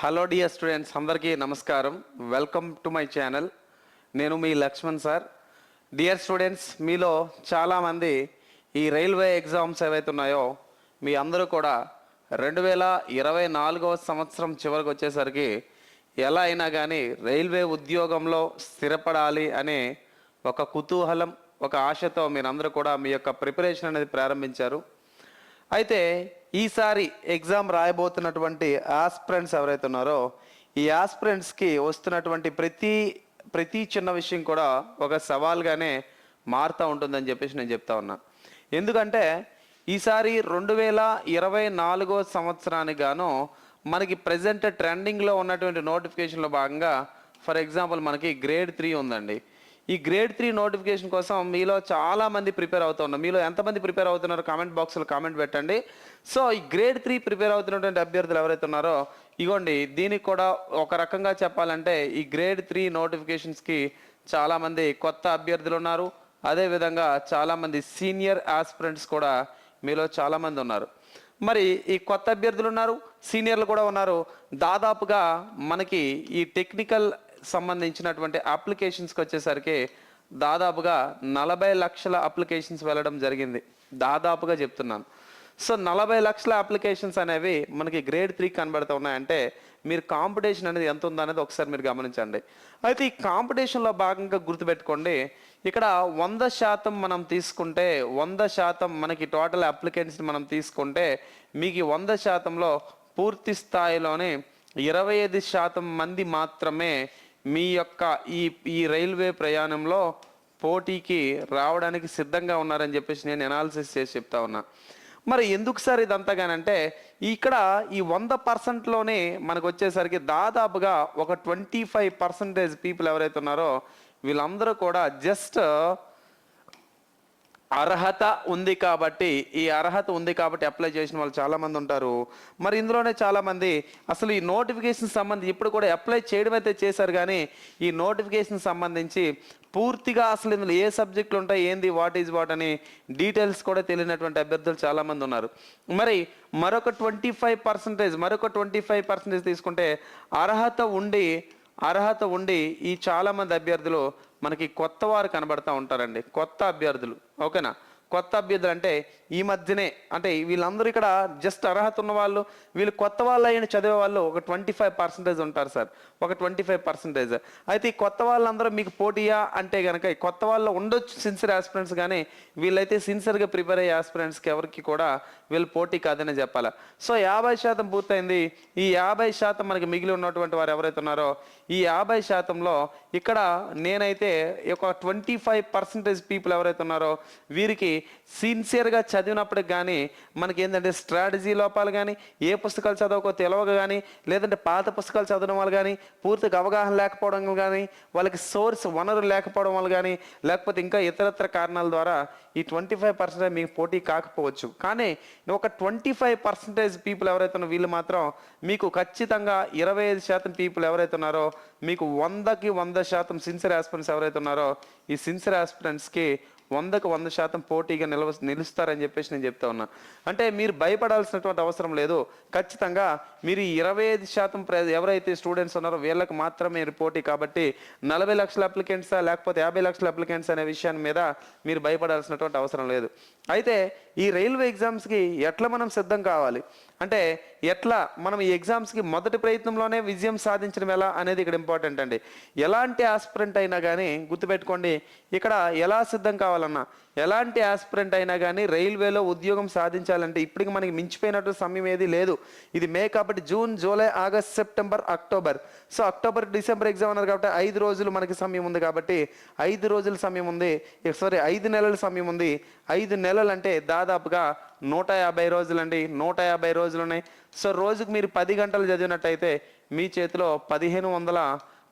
Hello dear students అందరికీ నమస్కారం. Welcome to my channel నేను మీ లక్ష్మణ్ సార్. డియర్ స్టూడెంట్స్ మీలో చాలామంది ఈ రైల్వే ఎగ్జామ్స్ ఏవైతే ఉన్నాయో మీ అందరూ కూడా రెండు వేల ఇరవై నాలుగవ సంవత్సరం చివరికి వచ్చేసరికి ఎలా అయినా కానీ రైల్వే ఉద్యోగంలో స్థిరపడాలి అనే ఒక కుతూహలం ఒక ఆశతో మీరందరూ కూడా మీ యొక్క ప్రిపరేషన్ అనేది ప్రారంభించారు. అయితే ఈసారి ఎగ్జామ్ రాయబోతున్నటువంటి ఆస్పిరెంట్స్ ఎవరైతే ఉన్నారో ఈ ఆస్పిరెంట్స్కి వస్తున్నటువంటి ప్రతి ప్రతి చిన్న విషయం కూడా ఒక సవాల్గానే మారుతూ ఉంటుందని చెప్పేసి నేను చెప్తా ఉన్నా. ఎందుకంటే ఈసారి రెండు వేల ఇరవై నాలుగో సంవత్సరానికి గాను మనకి ప్రజెంట్ ట్రెండింగ్లో ఉన్నటువంటి నోటిఫికేషన్లో భాగంగా ఫర్ ఎగ్జాంపుల్ మనకి గ్రేడ్ త్రీ ఉందండి. ఈ గ్రేడ్ త్రీ నోటిఫికేషన్ కోసం మీలో చాలామంది ప్రిపేర్ అవుతున్నారు మీలో ఎంతమంది ప్రిపేర్ అవుతున్నారు కామెంట్ బాక్స్లో కామెంట్ పెట్టండి. సో ఈ గ్రేడ్ త్రీ ప్రిపేర్ అవుతున్నటువంటి అభ్యర్థులు ఎవరైతే ఉన్నారో ఇగోండి దీనికి కూడా ఒక రకంగా చెప్పాలంటే ఈ గ్రేడ్ త్రీ నోటిఫికేషన్స్కి చాలామంది కొత్త అభ్యర్థులు ఉన్నారు. అదేవిధంగా చాలామంది సీనియర్ ఆస్పిరెంట్స్ కూడా మీలో చాలామంది ఉన్నారు. మరి ఈ కొత్త అభ్యర్థులు ఉన్నారు సీనియర్లు కూడా ఉన్నారు. దాదాపుగా మనకి ఈ టెక్నికల్ సంబంధించినటువంటి అప్లికేషన్స్కి వచ్చేసరికి దాదాపుగా నలభై లక్షల అప్లికేషన్స్ వెళ్ళడం జరిగింది. దాదాపుగా చెప్తున్నాను. సో నలభై లక్షల అప్లికేషన్స్ అనేవి మనకి గ్రేడ్ త్రీ కనబడుతూ ఉన్నాయంటే మీరు కాంపిటీషన్ అనేది ఎంత ఉందనేది ఒకసారి మీరు గమనించండి. అయితే ఈ కాంపిటీషన్లో భాగంగా గుర్తుపెట్టుకోండి ఇక్కడ వంద శాతం మనం తీసుకుంటే వంద శాతం మనకి టోటల్ అప్లికెంట్స్ని మనం తీసుకుంటే మీకు వంద శాతంలో పూర్తి స్థాయిలోనే ఇరవై ఐదు శాతం మంది మాత్రమే మీ యొక్క ఈ ఈ రైల్వే ప్రయాణంలో పోటీకి రావడానికి సిద్ధంగా ఉన్నారని చెప్పేసి నేను ఎనాలిసిస్ చేసి చెప్తా ఉన్నా. మరి ఎందుకు సార్ ఇదంతగానంటే ఇక్కడ ఈ వంద పర్సెంట్లోనే మనకు వచ్చేసరికి దాదాపుగా ఒక ట్వంటీ ఫైవ్ పర్సెంటేజ్ పీపుల్ ఎవరైతే ఉన్నారో వీళ్ళందరూ కూడా జస్ట్ అర్హత ఉంది కాబట్టి ఈ అర్హత ఉంది కాబట్టి అప్లై చేసిన వాళ్ళు చాలామంది ఉంటారు. మరి ఇందులోనే చాలామంది అసలు ఈ నోటిఫికేషన్ సంబంధించి ఇప్పుడు కూడా అప్లై చేయడం అయితే చేశారు కానీ ఈ నోటిఫికేషన్ సంబంధించి పూర్తిగా అసలు ఇందులో ఏ సబ్జెక్టులు ఉంటాయి ఏంది వాట్ ఈజ్ వాట్ అని డీటెయిల్స్ కూడా తెలియనటువంటి అభ్యర్థులు చాలామంది ఉన్నారు. మరి మరొక ట్వంటీ ఫైవ్ పర్సెంటేజ్ మరొక ట్వంటీ ఫైవ్ పర్సెంటేజ్ తీసుకుంటే అర్హత ఉండి అర్హత ఉండి ఈ చాలామంది అభ్యర్థులు మనకి కొత్త వారు కనబడతా ఉంటారండి. కొత్త అభ్యర్థులు. ఓకేనా? కొత్త అభ్యర్థులు అంటే ఈ మధ్యనే అంటే వీళ్ళందరూ ఇక్కడ జస్ట్ అర్హత ఉన్న వాళ్ళు వీళ్ళు కొత్త వాళ్ళు అయిన చదివే వాళ్ళు ఒక ట్వంటీ ఫైవ్ పర్సెంటేజ్ ఉంటారు సార్. ఒక ట్వంటీ ఫైవ్ పర్సెంటేజ్ అయితే ఈ కొత్త వాళ్ళందరూ మీకు పోటీయా? అంటే కనుక ఈ కొత్త వాళ్ళు ఉండొచ్చు సిన్సియర్ ఆస్పిరెంట్స్ కానీ వీళ్ళైతే సిన్సియర్గా ప్రిపేర్ అయ్యే ఆస్పిరెంట్స్కి ఎవరికి కూడా వీళ్ళు పోటీ కాదని చెప్పాలి? సో యాభై శాతం పూర్తయింది. ఈ యాభై శాతం మనకి మిగిలి ఉన్నటువంటి వారు ఎవరైతే ఉన్నారో ఈ యాభై శాతంలో ఇక్కడ నేనైతే ఒక ట్వంటీ ఫైవ్ పర్సెంటేజ్ పీపుల్ ఎవరైతే ఉన్నారో వీరికి సిన్సియర్గా చదివినప్పటికి కానీ మనకి ఏంటంటే స్ట్రాటజీ లోపాలు కానీ ఏ పుస్తకాలు చదవకో తెలవక కానీ లేదంటే పాత పుస్తకాలు చదవడం వల్ల కానీ పూర్తిగా అవగాహన లేకపోవడం కానీ వాళ్ళకి సోర్స్ వనరు లేకపోవడం వల్ల కానీ లేకపోతే ఇంకా ఇతరత్ర కారణాల ద్వారా ఈ ట్వంటీ ఫైవ్ పర్సెంటేజ్ మీకు పోటీ కాకపోవచ్చు. కానీ ఒక ట్వంటీ ఫైవ్ పర్సెంటేజ్ పీపుల్ ఎవరైతే ఉన్నారో వీళ్ళు మాత్రం మీకు ఖచ్చితంగా ఇరవై ఐదు శాతం పీపుల్ ఎవరైతే ఉన్నారో మీకు వందకి వంద శాతం సిన్సియర్ ఆస్పిరెంట్స్ ఎవరైతే ఉన్నారో ఈ సిన్సియర్ ఆస్పిరెంట్స్కి వందకు వంద శాతం పోటీగా నిలవ నిలుస్తారని చెప్పేసి నేను చెప్తా ఉన్నా. అంటే మీరు భయపడాల్సినటువంటి అవసరం లేదు. ఖచ్చితంగా మీరు ఇరవై ఐదు శాతం ప్ర ఎవరైతే స్టూడెంట్స్ ఉన్నారో వీళ్ళకి మాత్రమే పోటీ కాబట్టి నలభై లక్షల అప్లికెంట్సా లేకపోతే యాభై లక్షల అప్లికెంట్స్ అనే విషయాన్ని మీద మీరు భయపడాల్సినటువంటి అవసరం లేదు. అయితే ఈ రైల్వే ఎగ్జామ్స్కి ఎట్లా మనం సిద్ధం కావాలి? అంటే ఎట్లా మనం ఈ ఎగ్జామ్స్కి మొదటి ప్రయత్నంలోనే విజయం సాధించడం ఎలా అనేది ఇక్కడ ఇంపార్టెంట్ అండి. ఎలాంటి ఆస్పిరెంట్ అయినా కానీ గుర్తుపెట్టుకోండి ఇక్కడ ఎలా సిద్ధం కావాలన్నా ఎలాంటి ఆస్పిరెంట్ అయినా కానీ రైల్వేలో ఉద్యోగం సాధించాలంటే ఇప్పటికి మనకి మించిపోయినట్టు సమయం ఏది లేదు. ఇది మే కాబట్టి June July August September October. So October December exam అన్నారు కాబట్టి ఐదు రోజులు మనకి సమయం ఉంది కాబట్టి ఐదు రోజుల సమయం ఉంది. సారీ ఐదు నెలల సమయం ఉంది. ఐదు నెలలు అంటే దాదాపుగా నూట యాభై రోజులండి. నూట యాభై రోజులు ఉన్నాయి సో రోజుకు మీరు పది గంటలు చదివినట్టయితే మీ చేతిలో పదిహేను వందల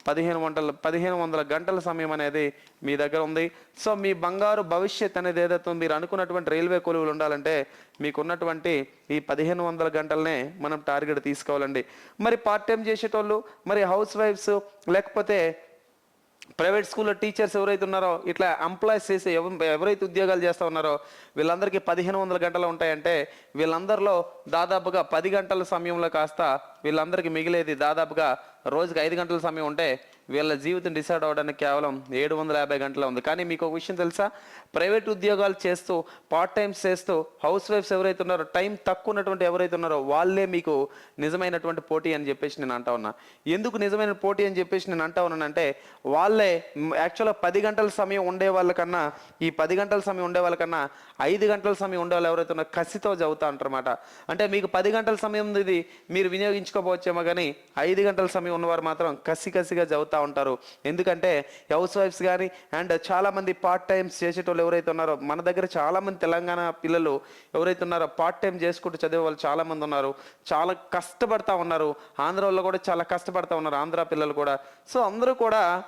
పదిహేను వంటల పదిహేను వందల గంటల సమయం అనేది మీ దగ్గర ఉంది. సో మీ బంగారు భవిష్యత్ అనేది ఏదైతే మీరు అనుకున్నటువంటి రైల్వే కొలువులు ఉండాలంటే మీకున్నటువంటి ఈ పదిహేను వందల గంటలనే మనం టార్గెట్ తీసుకోవాలండి. మరి పార్ట్ టైం చేసేటోళ్ళు మరి హౌస్ వైఫ్స్ లేకపోతే ప్రైవేట్ స్కూల్లో టీచర్స్ ఎవరైతే ఉన్నారో ఇట్లా ఎంప్లాయీస్ చేసే ఎవరైతే ఉద్యోగాలు చేస్తూ ఉన్నారో వీళ్ళందరికీ పదిహేను వందల గంటలు ఉంటాయంటే వీళ్ళందరిలో దాదాపుగా పది గంటల సమయంలో కాస్త వీళ్ళందరికీ మిగిలేది దాదాపుగా రోజుకి ఐదు గంటల సమయం ఉంటే వీళ్ళ జీవితం డిసైడ్ అవ్వడానికి కేవలం ఏడు వందల యాభై గంటల ఉంది. కానీ మీకు ఒక విషయం తెలుసా? ప్రైవేట్ ఉద్యోగాలు చేస్తూ పార్ట్ టైమ్స్ చేస్తూ హౌస్ వైఫ్స్ ఎవరైతే ఉన్నారో టైం తక్కువ ఉన్నటువంటి ఎవరైతే ఉన్నారో వాళ్ళే మీకు నిజమైనటువంటి పోటీ అని చెప్పేసి నేను అంటా ఉన్నా. ఎందుకు నిజమైన పోటీ అని చెప్పేసి నేను అంటా ఉన్నానంటే వాళ్ళే యాక్చువల్గా పది గంటల సమయం ఉండే వాళ్ళకన్నా ఈ పది గంటల సమయం ఉండే వాళ్ళకన్నా ఐదు గంటల సమయం ఉండే వాళ్ళు ఎవరైతే ఉన్నారో కసితో చదువుతా అంటారన్నమాట. అంటే మీకు పది గంటల సమయం ఇది మీరు వినియోగించుకోపోవచ్చేమో కానీ ఐదు గంటల సమయం ఉన్నవారు మాత్రం కసి కసిగా చదువుతూ ఉంటారు. ఎందుకంటే హౌస్ వైఫ్స్ కానీ అండ్ చాలామంది పార్ట్ టైమ్స్ చేసేటోళ్ళు ఎవరైతే ఉన్నారో మన దగ్గర చాలామంది తెలంగాణ పిల్లలు ఎవరైతే ఉన్నారో పార్ట్ టైం చేసుకుంటూ చదివే వాళ్ళు చాలామంది ఉన్నారు. చాలా కష్టపడతా ఉన్నారు. ఆంధ్ర వాళ్ళు కూడా చాలా కష్టపడతా ఉన్నారు ఆంధ్ర పిల్లలు కూడా. సో అందరూ కూడా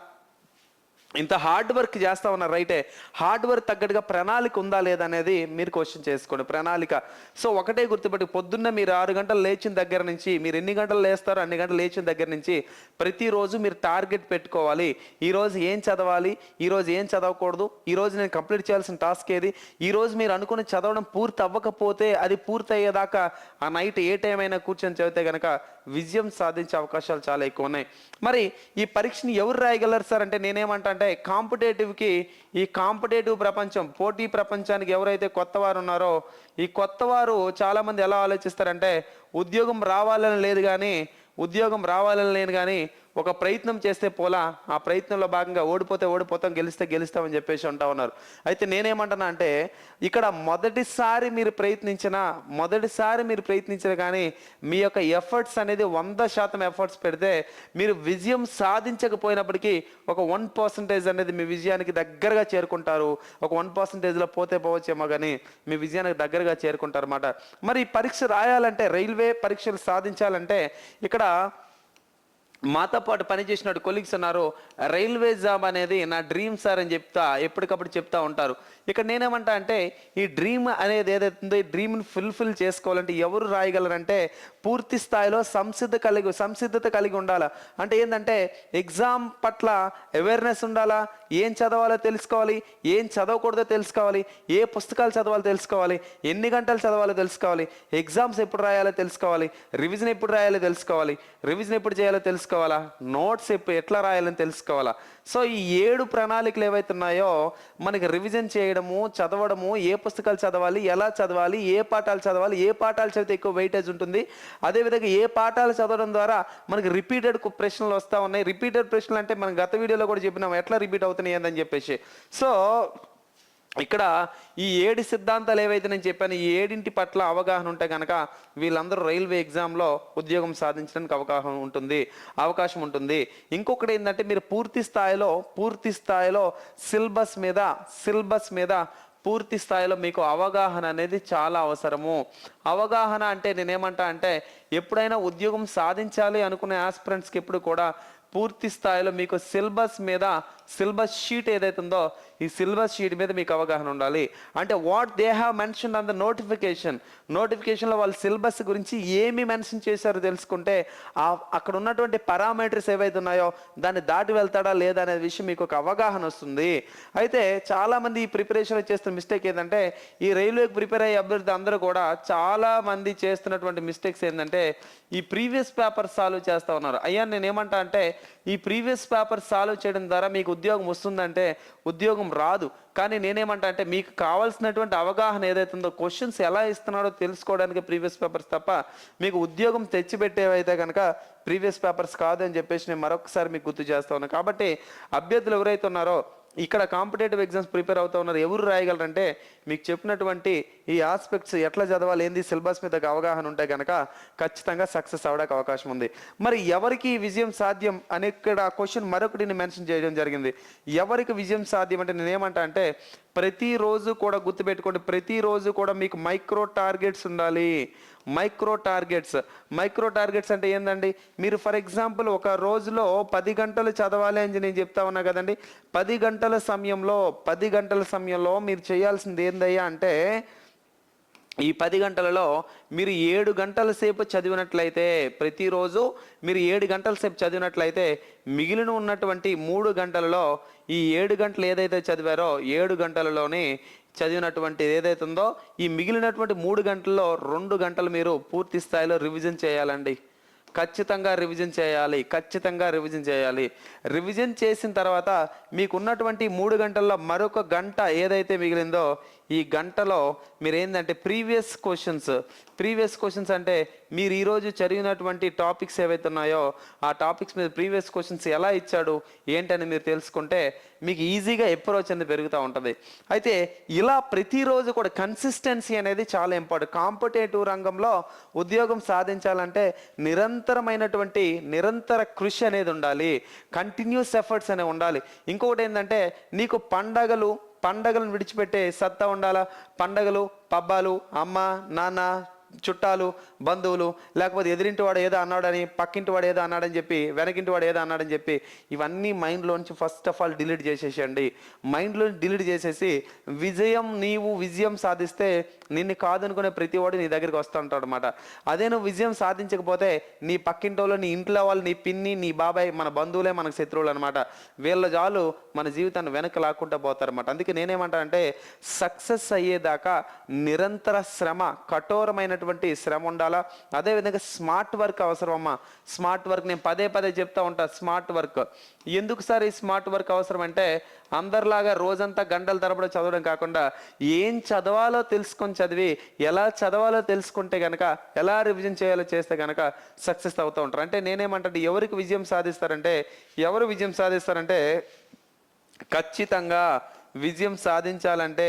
ఇంత హార్డ్ వర్క్ చేస్తా ఉన్నారు రైటే హార్డ్ వర్క్ తగ్గట్టుగా ప్రణాళిక ఉందా లేదా అనేది మీరు క్వశ్చన్ చేసుకోండి. ప్రణాళిక. సో ఒకటే గుర్తుపెట్టి పొద్దున్న మీరు ఆరు గంటలు లేచిన దగ్గర నుంచి మీరు ఎన్ని గంటలు లేస్తారో అన్ని గంటలు లేచిన దగ్గర నుంచి ప్రతిరోజు మీరు టార్గెట్ పెట్టుకోవాలి. ఈరోజు ఏం చదవాలి? ఈరోజు ఏం చదవకూడదు? ఈరోజు నేను కంప్లీట్ చేయాల్సిన టాస్క్ ఏది? ఈరోజు మీరు అనుకుని చదవడం పూర్తి అవ్వకపోతే అది పూర్తి అయ్యేదాకా ఆ నైట్ ఏ టైం అయినా కూర్చొని చదివితే గనక విజయం సాధించే అవకాశాలు చాలా ఎక్కువ ఉన్నాయి. మరి ఈ పరీక్షని ఎవరు రాయగలరు సార్? అంటే నేనేమంటా అంటే కాంపిటేటివ్కి ఈ కాంపిటేటివ్ ప్రపంచం పోటీ ప్రపంచానికి ఎవరైతే కొత్త వారు ఉన్నారో ఈ కొత్త వారు చాలామంది ఎలా ఆలోచిస్తారంటే ఉద్యోగం రావాలని లేదు కానీ ఉద్యోగం రావాలని లేదు కానీ ఒక ప్రయత్నం చేస్తే పోలా ఆ ప్రయత్నంలో భాగంగా ఓడిపోతే ఓడిపోతాం గెలిస్తే గెలుస్తామని చెప్పేసి అంటా ఉన్నారు. అయితే నేనేమంటున్నా అంటే ఇక్కడ మొదటిసారి మీరు ప్రయత్నించిన మొదటిసారి మీరు ప్రయత్నించిన కానీ మీ యొక్క ఎఫర్ట్స్ అనేది వంద శాతం ఎఫర్ట్స్ పెడితే మీరు విజయం సాధించకపోయినప్పటికీ ఒక వన్ పర్సంటేజ్ అనేది మీ విజయానికి దగ్గరగా చేరుకుంటారు. ఒక వన్ పర్సంటేజ్లో పోతే పోవచ్చేమో కానీ మీ విజయానికి దగ్గరగా చేరుకుంటారు అన్నమాట. మరి పరీక్ష రాయాలంటే రైల్వే పరీక్షలు సాధించాలంటే ఇక్కడ మాతో పాటు పనిచేసిన కొలీగ్స్ ఉన్నారు రైల్వే జాబ్ అనేది నా డ్రీమ్ సార్ అని చెప్తా ఎప్పటికప్పుడు చెప్తా ఉంటారు. ఇక్కడ నేనేమంటా అంటే ఈ డ్రీమ్ అనేది ఏదైతే ఉందో ఈ డ్రీమ్ని ఫుల్ఫిల్ చేసుకోవాలంటే ఎవరు రాయగలరంటే పూర్తి స్థాయిలో సంసిద్ధ కలిగి సంసిద్ధత కలిగి ఉండాలా? అంటే ఏంటంటే ఎగ్జామ్ పట్ల అవేర్నెస్ ఉండాలా? ఏం చదవాలో తెలుసుకోవాలి? ఏం చదవకూడదో తెలుసుకోవాలి? ఏ పుస్తకాలు చదవాలో తెలుసుకోవాలి? ఎన్ని గంటలు చదవాలో తెలుసుకోవాలి? ఎగ్జామ్స్ ఎప్పుడు రాయాలో తెలుసుకోవాలి? రివిజన్ ఎప్పుడు రాయాలో తెలుసుకోవాలి? రివిజన్ ఎప్పుడు చేయాలో తెలుసుకోవాలా? నోట్స్ ఎప్పుడు ఎట్లా రాయాలని తెలుసుకోవాలా? సో ఈ ఏడు ప్రణాళికలు ఏవైతే ఉన్నాయో మనకి రివిజన్ చేయడము చదవడము ఏ పుస్తకాలు చదవాలి ఎలా చదవాలి ఏ పాఠాలు చదవాలి ఏ పాఠాలు చదివితే ఎక్కువ వెయిటేజ్ ఉంటుంది. అదేవిధంగా ఏ పాఠాలు చదవడం ద్వారా మనకి రిపీటెడ్ ప్రశ్నలు వస్తూ ఉన్నాయి. రిపీటెడ్ ప్రశ్నలు అంటే మనం గత వీడియోలో కూడా చెప్పినాం ఎట్లా రిపీట్ అవుతున్నాయి అని చెప్పేసి. సో ఇక్కడ ఈ ఏడు సిద్ధాంతాలు ఏవైతే నేను చెప్పాను ఈ ఏడింటి పట్ల అవగాహన ఉంటే కనుక వీళ్ళందరూ రైల్వే ఎగ్జామ్లో ఉద్యోగం సాధించడానికి అవగాహన ఉంటుంది అవకాశం ఉంటుంది. ఇంకొకటి ఏంటంటే మీరు పూర్తి స్థాయిలో పూర్తి స్థాయిలో సిలబస్ మీద సిలబస్ మీద పూర్తి స్థాయిలో మీకు అవగాహన అనేది చాలా అవసరము. అవగాహన అంటే నేనేమంటా అంటే ఎప్పుడైనా ఉద్యోగం సాధించాలి అనుకునే ఆస్పిరెంట్స్కి ఎప్పుడు కూడా పూర్తి స్థాయిలో మీకు సిలబస్ మీద సిలబస్ షీట్ ఏదైతే ఉందో ఈ సిలబస్ షీట్ మీద మీకు అవగాహన ఉండాలి. అంటే what they have mention on the notification నోటిఫికేషన్లో వాళ్ళు సిలబస్ గురించి ఏమి మెన్షన్ చేశారో తెలుసుకుంటే ఆ అక్కడ ఉన్నటువంటి పారామీటర్స్ ఏవైతే ఉన్నాయో దాన్ని దాటి వెళ్తాడా లేదా అనే విషయం మీకు ఒక అవగాహన వస్తుంది. అయితే చాలామంది ఈ ప్రిపరేషన్ చేస్తున్న మిస్టేక్ ఏంటంటే ఈ రైల్వేకి ప్రిపేర్ అయ్యే అభ్యర్థి అందరూ కూడా చాలామంది చేస్తున్నటువంటి మిస్టేక్స్ ఏంటంటే ఈ ప్రీవియస్ పేపర్ సాల్వ్ చేస్తూ ఉన్నారు. అయ్యా నేను ఏమంటా అంటే ఈ ప్రీవియస్ పేపర్ సాల్వ్ చేయడం ద్వారా మీకు ఉద్యోగం వస్తుందంటే ఉద్యోగం రాదు. కానీ నేనేమంటా అంటే మీకు కావాల్సినటువంటి అవగాహన ఏదైతుందో ఉందో క్వశ్చన్స్ ఎలా ఇస్తున్నాడో తెలుసుకోవడానికి ప్రీవియస్ పేపర్స్ తప్ప మీకు ఉద్యోగం తెచ్చిపెట్టేవైతే కనుక ప్రీవియస్ పేపర్స్ కాదు అని చెప్పేసి నేను మరొకసారి మీకు గుర్తు చేస్తా ఉన్నాను కాబట్టి అభ్యర్థులు ఎవరైతే ఉన్నారో ఇక్కడ కాంపిటేటివ్ ఎగ్జామ్స్ ప్రిపేర్ అవుతా ఉన్నారు. ఎవరు రాయగలరంటే మీకు చెప్పినటువంటి ఈ ఆస్పెక్ట్స్ ఎట్లా చదవాలి ఏంది సిలబస్ మీద అవగాహన ఉంటే కనుక ఖచ్చితంగా సక్సెస్ అవ్వడానికి అవకాశం ఉంది. మరి ఎవరికి విజయం సాధ్యం అనే ఇక్కడ క్వశ్చన్ మరొకటిని మెన్షన్ చేయడం జరిగింది. ఎవరికి విజయం సాధ్యం అంటే నేనేమంటా అంటే ప్రతిరోజు కూడా గుర్తుపెట్టుకోండి ప్రతిరోజు కూడా మీకు మైక్రో టార్గెట్స్ ఉండాలి. Micro targets. మైక్రో టార్గెట్స్ అంటే ఏందండి? మీరు ఫర్ ఎగ్జాంపుల్ ఒక రోజులో పది గంటలు చదవాలి అని నేను చెప్తా ఉన్నా కదండి. పది గంటల సమయంలో పది గంటల సమయంలో మీరు చేయాల్సింది ఏందయ్యా అంటే ఈ పది గంటలలో మీరు ఏడు గంటల సేపు చదివినట్లయితే ప్రతిరోజు మీరు ఏడు గంటల సేపు చదివినట్లయితే మిగిలిన ఉన్నటువంటి మూడు గంటలలో ఈ ఏడు గంటలు ఏదైతే చదివారో ఏడు గంటలలోనే చదివినటువంటి ఏదైతే ఉందో ఈ మిగిలినటువంటి మూడు గంటల్లో రెండు గంటలు మీరు పూర్తి స్థాయిలో రివిజన్ చేయాలండి. ఖచ్చితంగా రివిజన్ చేయాలి ఖచ్చితంగా రివిజన్ చేయాలి. రివిజన్ చేసిన తర్వాత మీకు ఉన్నటువంటి మూడు గంటల్లో మరొక గంట ఏదైతే మిగిలిందో ఈ గంటలో మీరు ఏంటంటే ప్రీవియస్ క్వశ్చన్స్ ప్రీవియస్ క్వశ్చన్స్ అంటే మీరు ఈరోజు చదివినటువంటి టాపిక్స్ ఏవైతే ఉన్నాయో ఆ టాపిక్స్ మీద ప్రీవియస్ క్వశ్చన్స్ ఎలా ఇచ్చాడు ఏంటని మీరు తెలుసుకుంటే మీకు ఈజీగా అప్రోచ్ అనేది పెరుగుతూ ఉంటుంది. అయితే ఇలా ప్రతిరోజు కూడా కన్సిస్టెన్సీ అనేది చాలా ఇంపార్టెంట్ కాంపిటేటివ్ రంగంలో ఉద్యోగం సాధించాలంటే నిరంతరమైనటువంటి నిరంతర కృషి అనేది ఉండాలి. కంటిన్యూస్ ఎఫర్ట్స్ అనేవి ఉండాలి. ఇంకొకటి ఏంటంటే నీకు పండగలు పండగలను విడిచిపెట్టే సత్తా ఉండాలా? పండగలు పబ్బాలు అమ్మ నాన్న చుట్టాలు బంధువులు లేకపోతే ఎదిరింటి వాడు ఏదో అన్నాడని పక్కింటి వాడు ఏదో అన్నాడని చెప్పి వెనకింటి వాడు ఏదో అన్నాడని చెప్పి ఇవన్నీ మైండ్లోంచి ఫస్ట్ ఆఫ్ ఆల్ డిలీట్ చేసేసేయండి. మైండ్లో డిలీట్ చేసేసి విజయం నీవు విజయం సాధిస్తే నిన్ను కాదనుకునే ప్రతి వాడు నీ దగ్గరికి వస్తూ ఉంటాడు అనమాట అదే నువ్వు విజయం సాధించకపోతే నీ పక్కింటి వాళ్ళు నీ ఇంట్లో వాళ్ళు నీ పిన్ని నీ బాబాయ్ మన బంధువులే మనకు శత్రువులు అనమాట వీళ్ళ జాలు మన జీవితాన్ని వెనక్కి లాక్కుంటూ పోతారన్నమాట. అందుకే నేనేమంటానంటే సక్సెస్ అయ్యేదాకా నిరంతర శ్రమ కఠోరమైనటువంటి శ్రమ ఉండాలా? అదేవిధంగా స్మార్ట్ వర్క్ అవసరం అమ్మా స్మార్ట్ వర్క్ నేను పదే పదే చెప్తా ఉంటా స్మార్ట్ వర్క్. ఎందుకు సార్ ఈ స్మార్ట్ వర్క్ అవసరం అంటే అందరిలాగా రోజంతా గంటల తరబడి చదవడం కాకుండా ఏం చదవాలో తెలుసుకొని చదివి ఎలా చదవాలో తెలుసుకుంటే గనక ఎలా రివిజన్ చేయాలో చేస్తే కనుక సక్సెస్ అవుతూ ఉంటారు. అంటే నేనేమంటే ఎవరికి విజయం సాధిస్తారంటే ఎవరు విజయం సాధిస్తారంటే ఖచ్చితంగా విజయం సాధించాలంటే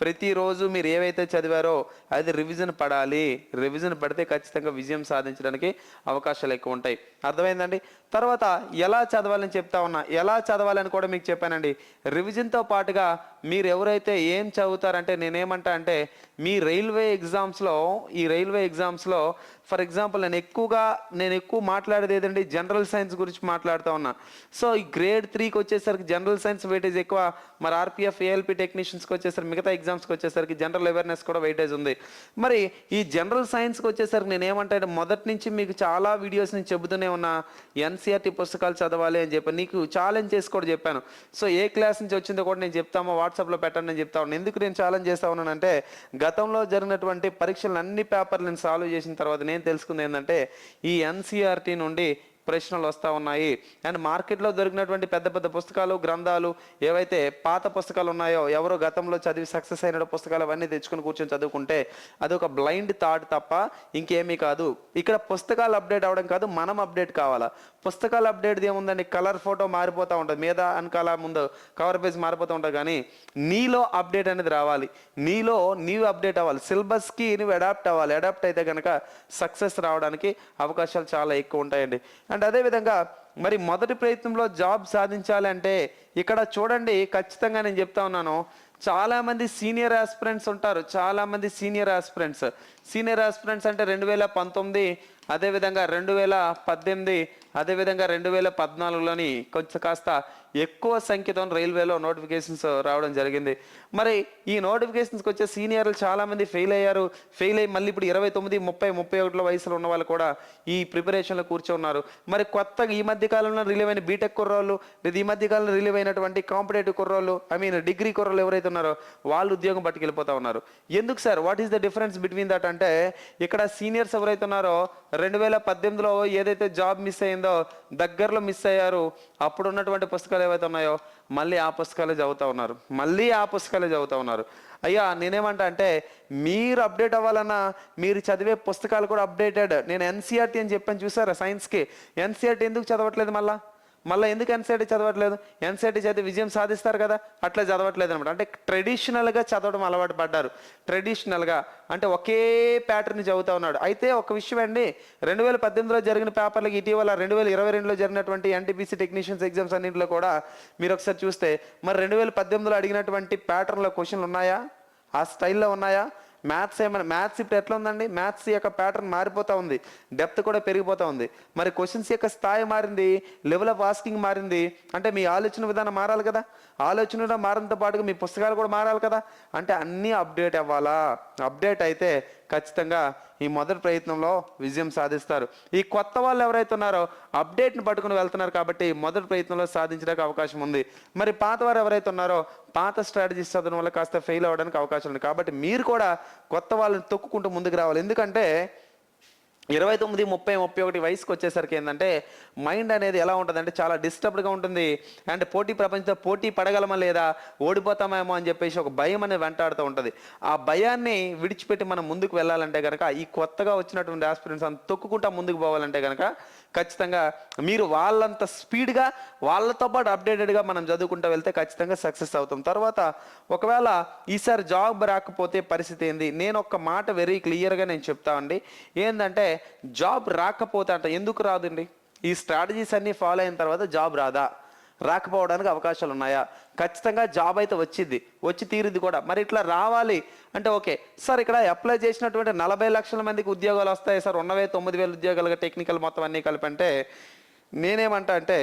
ప్రతిరోజు మీరు ఏవైతే చదివారో అది రివిజన్ పడాలి. రివిజన్ పడితే ఖచ్చితంగా విజయం సాధించడానికి అవకాశాలు ఎక్కువ ఉంటాయి. అర్థమైందండి? తర్వాత ఎలా చదవాలని చెప్తా ఉన్నా ఎలా చదవాలని కూడా మీకు చెప్పానండి. రివిజన్తో పాటుగా మీరు ఎవరైతే ఏం చదువుతారంటే నేనేమంటా అంటే మీ రైల్వే ఎగ్జామ్స్లో ఈ రైల్వే ఎగ్జామ్స్లో ఫర్ ఎగ్జాంపుల్ నేను ఎక్కువగా నేను ఎక్కువ మాట్లాడేది ఏదండి జనరల్ సైన్స్ గురించి మాట్లాడుతూ ఉన్నా. సో ఈ గ్రేడ్ త్రీకి వచ్చేసరికి జనరల్ సైన్స్ వెయిటేజ్ ఎక్కువ మరి ఆర్పిఎఫ్ ఏఎల్పి టెక్నీషియన్స్కి వచ్చేసరికి మిగతా ఎగ్జామ్స్కి వచ్చేసరికి జనరల్ అవేర్నెస్ కూడా వెయిటేజ్ ఉంది. మరి ఈ జనరల్ సైన్స్కి వచ్చేసరికి నేను ఏమంటే మొదటి నుంచి మీకు చాలా వీడియోస్ నేను చెబుతూనే ఉన్న ఎన్సీఆర్టీ పుస్తకాలు చదవాలి అని చెప్పి నీకు ఛాలెంజ్ చేసి కూడా చెప్పాను. సో ఏ క్లాస్ నుంచి వచ్చిందో కూడా నేను చెప్తామో వాట్సాప్లో పెట్టండి అని చెప్తా ఉన్నాను. ఎందుకు నేను ఛాలెంజ్ చేస్తా ఉన్నానంటే గతంలో జరిగినటువంటి పరీక్షలు అన్ని పేపర్లను సాల్వ్ చేసిన తర్వాత నేను తెలుసుకుంది ఏంటంటే ఈ ఎన్సీఆర్టీ నుండి ప్రశ్నలు వస్తూ ఉన్నాయి. అండ్ మార్కెట్లో దొరికినటువంటి పెద్ద పెద్ద పుస్తకాలు గ్రంథాలు ఏవైతే పాత పుస్తకాలు ఉన్నాయో ఎవరో గతంలో చదివి సక్సెస్ అయిన పుస్తకాలు అవన్నీ తెచ్చుకొని కూర్చొని చదువుకుంటే అది ఒక బ్లైండ్ థాట్ తప్ప ఇంకేమీ కాదు. ఇక్కడ పుస్తకాలు అప్డేట్ అవ్వడం కాదు మనం అప్డేట్ కావాలా. పుస్తకాలు అప్డేట్ ఏముందండి? కలర్ ఫోటో మారిపోతూ ఉంటుంది. మీద వెనకాల ముందు కవర్ పేజ్ మారిపోతూ ఉంటుంది. కానీ నీలో అప్డేట్ అనేది రావాలి. నీలో నీవు అప్డేట్ అవ్వాలి. సిలబస్కి నువ్వు అడాప్ట్ అవ్వాలి. అడాప్ట్ అయితే కనుక సక్సెస్ రావడానికి అవకాశాలు చాలా ఎక్కువ ఉంటాయండి. అండ్ అండ్ అదేవిధంగా మరి మొదటి ప్రయత్నంలో జాబ్ సాధించాలంటే ఇక్కడ చూడండి ఖచ్చితంగా నేను చెప్తా ఉన్నాను. చాలామంది సీనియర్ ఆస్పిరెంట్స్ ఉంటారు. చాలామంది సీనియర్ ఆస్పిరెంట్స్. సీనియర్ ఆస్పిరెంట్స్ అంటే రెండు వేల పంతొమ్మిది అదేవిధంగా రెండు వేల పద్దెనిమిది అదేవిధంగా రెండు వేల పద్నాలుగులోని కొంచెం కాస్త ఎక్కువ సంఖ్యతో రైల్వేలో నోటిఫికేషన్స్ రావడం జరిగింది. మరి ఈ నోటిఫికేషన్స్కి వచ్చే సీనియర్లు చాలామంది ఫెయిల్ అయ్యారు. ఫెయిల్ అయ్యి మళ్ళీ ఇప్పుడు ఇరవై తొమ్మిది ముప్పై ముప్పై ఒకటిలో వయసులో ఉన్న వాళ్ళు కూడా ఈ ప్రిపరేషన్లో కూర్చోన్నారు. మరి కొత్తగా ఈ మధ్య కాలంలో రిలీవ్ అయిన బీటెక్ కుర్రోళ్ళు లేదా ఈ మధ్య కాలంలో రిలీవ్ అయినటువంటి కాంపిటేటివ్ కుర్రోళ్ళు ఐ మీన్ డిగ్రీ కుర్రోళ్ళు ఎవరైతే ఉన్నారో వాళ్ళు ఉద్యోగం పట్టుకెళ్ళిపోతా ఉన్నారు. ఎందుకు sir? What is the difference between that అంటే ఇక్కడ సీనియర్స్ ఎవరైతే ఉన్నారో రెండు వేల పద్దెనిమిదిలో ఏదైతే జాబ్ మిస్ అయిందో దగ్గరలో మిస్ అయ్యారు అప్పుడు ఉన్నటువంటి పుస్తకాలు ఏవైతే ఉన్నాయో మళ్ళీ ఆ పుస్తకాలే చదువుతా ఉన్నారు. మళ్ళీ ఆ పుస్తకాలే చదువుతా ఉన్నారు. అయ్యా నేనేమంటా అంటే మీరు అప్డేట్ అవ్వాలన్నా మీరు చదివే పుస్తకాలు కూడా అప్డేటెడ్ నేను ఎన్సీఆర్టీ అని చెప్పాను చూసారా సైన్స్కి ఎన్సీఆర్టీ ఎందుకు చదవట్లేదు మళ్ళా? మళ్ళీ ఎందుకు ఎన్సీఆర్టీ చదవట్లేదు? ఎన్సీఆర్టీ చదివి విజయం సాధిస్తారు కదా అట్లా చదవట్లేదు అనమాట అంటే ట్రెడిషనల్గా చదవడం అలవాటు పడ్డారు. ట్రెడిషనల్గా అంటే ఒకే ప్యాటర్న్ చదువుతా ఉన్నాడు. అయితే ఒక విషయం అండి రెండు వేల పద్దెనిమిదిలో జరిగిన పేపర్లకు ఇటీవల రెండు వేల ఇరవై రెండులో జరిగినటువంటి ఎన్టీపీసీ టెక్నీషియన్స్ ఎగ్జామ్స్ అన్నింటిలో కూడా మీరు ఒకసారి చూస్తే మరి రెండు వేల పద్దెనిమిదిలో అడిగినటువంటి ప్యాటర్న్లో క్వశ్చన్లు ఉన్నాయా? ఆ స్టైల్లో ఉన్నాయా? మ్యాథ్స్ ఏమైనా మ్యాథ్స్ ఇప్పుడు ఎట్లా ఉందండి? మ్యాథ్స్ యొక్క ప్యాటర్న్ మారిపోతూ ఉంది. డెప్త్ కూడా పెరిగిపోతూ ఉంది. మరి క్వశ్చన్స్ యొక్క స్థాయి మారింది. లెవెల్ ఆఫ్ ఆస్కింగ్ మారింది. అంటే మీ ఆలోచన విధానం మారాలి కదా? ఆలోచన విధానం మారినతో పాటుగా మీ పుస్తకాలు కూడా మారాలి కదా? అంటే అన్నీ అప్డేట్ అవ్వాలా? అప్డేట్ అయితే ఖచ్చితంగా ఈ మొదటి ప్రయత్నంలో విజయం సాధిస్తారు. ఈ కొత్త వాళ్ళు ఎవరైతే ఉన్నారో అప్డేట్ని పట్టుకుని వెళ్తున్నారు కాబట్టి మొదటి ప్రయత్నంలో సాధించడానికి అవకాశం ఉంది. మరి పాత వారు ఎవరైతే ఉన్నారో పాత స్ట్రాటజీస్ చదవడం వల్ల కాస్త ఫెయిల్ అవ్వడానికి అవకాశం ఉంది కాబట్టి మీరు కూడా కొత్త వాళ్ళని తొక్కుకుంటూ ముందుకు రావాలి. ఎందుకంటే ఇరవై తొమ్మిది ముప్పై ముప్పై ఒకటి వయసుకి వచ్చేసరికి ఏంటంటే మైండ్ అనేది ఎలా ఉంటుంది అంటే చాలా డిస్టర్బ్డ్గా ఉంటుంది. అండ్ పోటీ ప్రపంచంతో పోటీ పడగలమా లేదా ఓడిపోతామేమో అని చెప్పేసి ఒక భయం అనేది వెంటాడుతూ ఉంటుంది. ఆ భయాన్ని విడిచిపెట్టి మనం ముందుకు వెళ్ళాలంటే కనుక ఈ కొత్తగా వచ్చినటువంటి ఆస్పిరెంట్స్ అంత తొక్కుకుంటా ముందుకు పోవాలంటే కనుక ఖచ్చితంగా మీరు వాళ్ళంత స్పీడ్గా వాళ్ళతో పాటు అప్డేటెడ్గా మనం చదువుకుంటూ వెళ్తే ఖచ్చితంగా సక్సెస్ అవుతాం. తర్వాత ఒకవేళ ఈసారి జాబ్ రాకపోతే పరిస్థితి ఏంది? నేను ఒక్క మాట వెరీ క్లియర్గా నేను చెప్తా అండి. ఏంటంటే జాబ్ రాకపోతే అంట ఎందుకు రాదండి? ఈ స్ట్రాటజీస్ అన్నీ ఫాలో అయిన తర్వాత జాబ్ రాదా? రాకపోవడానికి అవకాశాలు ఉన్నాయా ఖచ్చితంగా జాబ్ అయితే వచ్చింది. వచ్చి తీరుద్ది కూడా. మరి ఇట్లా రావాలి అంటే ఓకే. సార్ ఇక్కడ అప్లై చేసినటువంటి నలభై లక్షల మందికి ఉద్యోగాలు వస్తాయి సార్. ఉన్నవే తొమ్మిది వేల ఉద్యోగాలుగా టెక్నికల్ మొత్తం అన్నీ కలిపి అంటే నేనేమంటా అంటే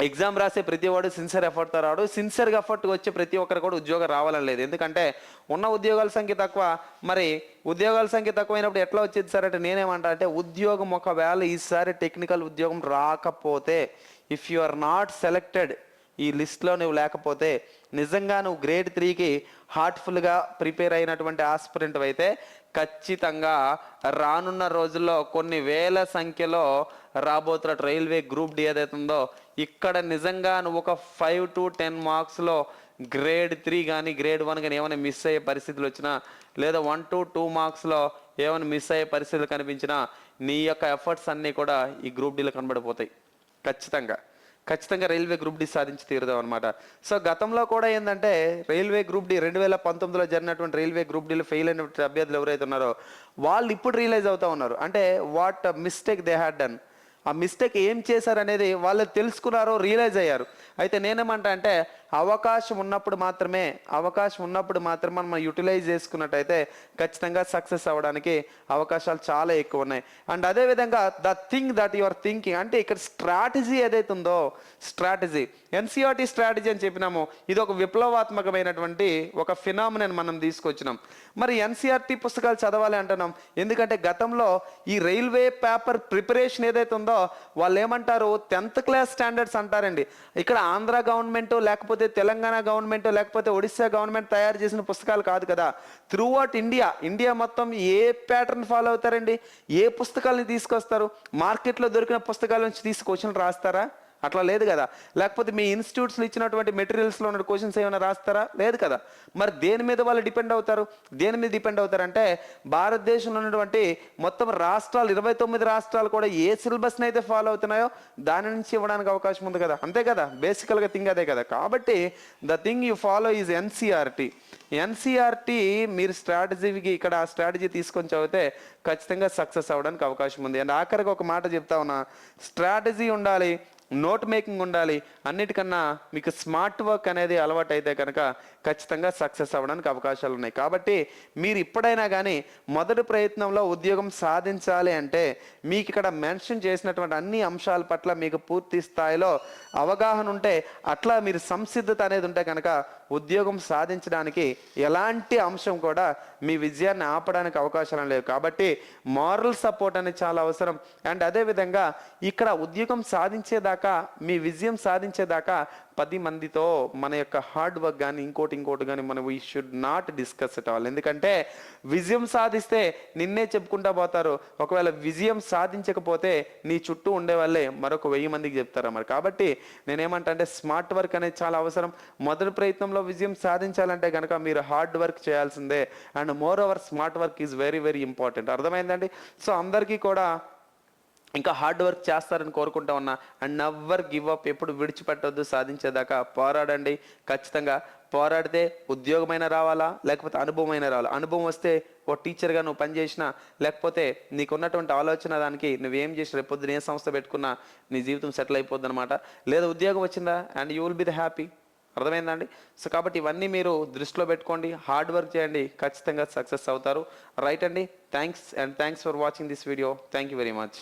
ఎగ్జామ్ రాసే ప్రతి వాడు సిన్సియర్ ఎఫర్ట్తో రాడు. సిన్సియర్గా ఎఫర్ట్ వచ్చే ప్రతి ఒక్కరు కూడా ఉద్యోగం రావాలని లేదు. ఎందుకంటే ఉన్న ఉద్యోగాల సంఖ్య తక్కువ. మరి ఉద్యోగాల సంఖ్య తక్కువైనప్పుడు ఎట్లా వచ్చేది సార్ అంటే నేనేమంటా అంటే ఉద్యోగం ఒకవేళ ఈసారి టెక్నికల్ ఉద్యోగం రాకపోతే if you are not selected ఈ లిస్ట్లో నువ్వు లేకపోతే నిజంగా నువ్వు గ్రేడ్ త్రీకి హార్ట్ఫుల్గా ప్రిపేర్ అయినటువంటి ఆస్పిరెంట్ అయితే ఖచ్చితంగా రానున్న రోజుల్లో కొన్ని వేల సంఖ్యలో రాబోతున్న రైల్వే గ్రూప్ డి ఏదైతే ఉందో ఇక్కడ నిజంగా నువ్వు ఒక ఫైవ్ టు టెన్ మార్క్స్లో గ్రేడ్ త్రీ కానీ గ్రేడ్ వన్ కానీ ఏమైనా మిస్ అయ్యే పరిస్థితులు వచ్చినా లేదా వన్ టు టూ మార్క్స్లో ఏమైనా మిస్ అయ్యే పరిస్థితులు కనిపించినా నీ యొక్క ఎఫర్ట్స్ అన్నీ కూడా ఈ గ్రూప్ డీలో కనబడిపోతాయి. ఖచ్చితంగా. ఖచ్చితంగా రైల్వే గ్రూప్ డి సాధించి తీరుదాం అనమాట సో గతంలో కూడా ఏంటంటే రైల్వే గ్రూప్ డి రెండు వేల పంతొమ్మిదిలో జరిగినటువంటి రైల్వే గ్రూప్ డీలో ఫెయిల్ అయినటువంటి అభ్యర్థులు ఎవరైతే ఉన్నారో వాళ్ళు ఇప్పుడు రియలైజ్ అవుతా ఉన్నారు. అంటే what mistake they had done ఆ మిస్టేక్ ఏం చేశారనేది వాళ్ళు తెలుసుకున్నారో రియలైజ్ అయ్యారు. అయితే నేనేమంటా అంటే అవకాశం ఉన్నప్పుడు మాత్రమే అవకాశం ఉన్నప్పుడు మాత్రమే మనం యూటిలైజ్ చేసుకున్నట్టయితే ఖచ్చితంగా సక్సెస్ అవ్వడానికి అవకాశాలు చాలా ఎక్కువ ఉన్నాయి. అండ్ అదేవిధంగా the thing that you are thinking అంటే ఇక్కడ స్ట్రాటజీ ఏదైతే ఉందో స్ట్రాటజీ ఎన్సీఆర్టీ స్ట్రాటజీ అని చెప్పినాము. ఇది ఒక విప్లవాత్మకమైనటువంటి ఒక ఫినామినన్ మనం తీసుకొచ్చినాం. మరి ఎన్సీఆర్టీ పుస్తకాలు చదవాలి అంటున్నాం. ఎందుకంటే గతంలో ఈ రైల్వే పేపర్ ప్రిపరేషన్ ఏదైతే ఉందో వాళ్ళు ఏమంటారు టెన్త్ క్లాస్ స్టాండర్డ్స్ అంటారండి. ఇక్కడ ఆంధ్ర గవర్నమెంట్ లేకపోతే తెలంగాణ గవర్నమెంట్ లేకపోతే ఒడిశా గవర్నమెంట్ తయారు చేసిన పుస్తకాలు కాదు కదా. త్రూ అవుట్ ఇండియా ఇండియా మొత్తం ఏ ప్యాటర్న్ ఫాలో అవుతారండి? ఏ పుస్తకాలని తీసుకొస్తారు? మార్కెట్లో దొరికిన పుస్తకాల నుంచి తీసి క్వశ్చన్ రాస్తారా? అట్లా లేదు కదా. లేకపోతే మీ ఇన్స్టిట్యూట్స్లో ఇచ్చినటువంటి మెటీరియల్స్లో ఉన్న క్వశ్చన్స్ ఏమైనా రాస్తారా? లేదు కదా. మరి దేని మీద వాళ్ళు డిపెండ్ అవుతారు? దేని మీద డిపెండ్ అవుతారంటే భారతదేశంలో ఉన్నటువంటి మొత్తం రాష్ట్రాలు ఇరవై తొమ్మిది రాష్ట్రాలు కూడా ఏ సిలబస్ని అయితే ఫాలో అవుతున్నాయో దాని నుంచి ఇవ్వడానికి అవకాశం ఉంది కదా. అంతే కదా. బేసికల్గా థింగ్ అదే కదా. కాబట్టి the thing you follow is NCERT. NCERT మీరు స్ట్రాటజీకి ఇక్కడ ఆ స్ట్రాటజీ తీసుకొని చదివితే ఖచ్చితంగా సక్సెస్ అవ్వడానికి అవకాశం ఉంది. అండ్ ఆఖరికి ఒక మాట చెప్తా ఉన్నా. స్ట్రాటజీ ఉండాలి. నోట్ మేకింగ్ ఉండాలి. అన్నిటికన్నా మీకు స్మార్ట్ వర్క్ అనేది అలవాటు అయితే కనుక ఖచ్చితంగా సక్సెస్ అవ్వడానికి అవకాశాలు ఉన్నాయి. కాబట్టి మీరు ఇప్పుడైనా కానీ మొదటి ప్రయత్నంలో ఉద్యోగం సాధించాలి అంటే మీకు ఇక్కడ మెన్షన్ చేసినటువంటి అన్ని అంశాల పట్ల మీకు పూర్తి స్థాయిలో అవగాహన ఉంటే అట్లా మీరు సంసిద్ధత అనేది ఉంటే కనుక ఉద్యోగం సాధించడానికి ఎలాంటి అంశం కూడా మీ విజయాన్ని ఆపడానికి అవకాశాలు లేవు. కాబట్టి మారల్ సపోర్ట్ అనేది చాలా అవసరం. అండ్ అదేవిధంగా ఇక్కడ ఉద్యోగం సాధించేదాకా మీ విజయం సాధించేదాకా పది మందితో మన యొక్క హార్డ్ వర్క్ కానీ ఇంకోటి ఇంకోటి కానీ మనం we should not discuss it all ఎందుకంటే విజయం సాధిస్తే నిన్నే చెప్పుకుంటా పోతారు. ఒకవేళ విజయం సాధించకపోతే నీ చుట్టూ ఉండే వాళ్ళే మరొక వెయ్యి మందికి చెప్తారు మరి? కాబట్టి నేనేమంటా అంటే స్మార్ట్ వర్క్ అనేది చాలా అవసరం. మొదటి ప్రయత్నంలో విజయం సాధించాలంటే కనుక మీరు హార్డ్ వర్క్ చేయాల్సిందే. And more over smart work is very very important అర్థమైందండి? సో అందరికీ కూడా ఇంకా హార్డ్ వర్క్ చేస్తారని కోరుకుంటా ఉన్నా. అండ్ నవ్వర్ గివ్ అప్ ఎప్పుడు విడిచిపెట్టొద్దు సాధించేదాకా పోరాడండి. ఖచ్చితంగా పోరాడితే ఉద్యోగమైన రావాలా? లేకపోతే అనుభవమైన రావాలా? అనుభవం వస్తే ఓ టీచర్గా నువ్వు పనిచేసినా లేకపోతే నీకున్నటువంటి ఆలోచన దానికి నువ్వేం చేసినా రేపు పొద్దున ఏ సంస్థ పెట్టుకున్నా నీ జీవితం సెటిల్ అయిపోద్ది అనమాట లేదా ఉద్యోగం వచ్చిందా? And you will be the happy అర్థమైందండి సో కాబట్టి ఇవన్నీ మీరు దృష్టిలో పెట్టుకోండి. హార్డ్ వర్క్ చేయండి. ఖచ్చితంగా సక్సెస్ అవుతారు. రైట్ అండి. Thanks and thanks for watching this video thank you very much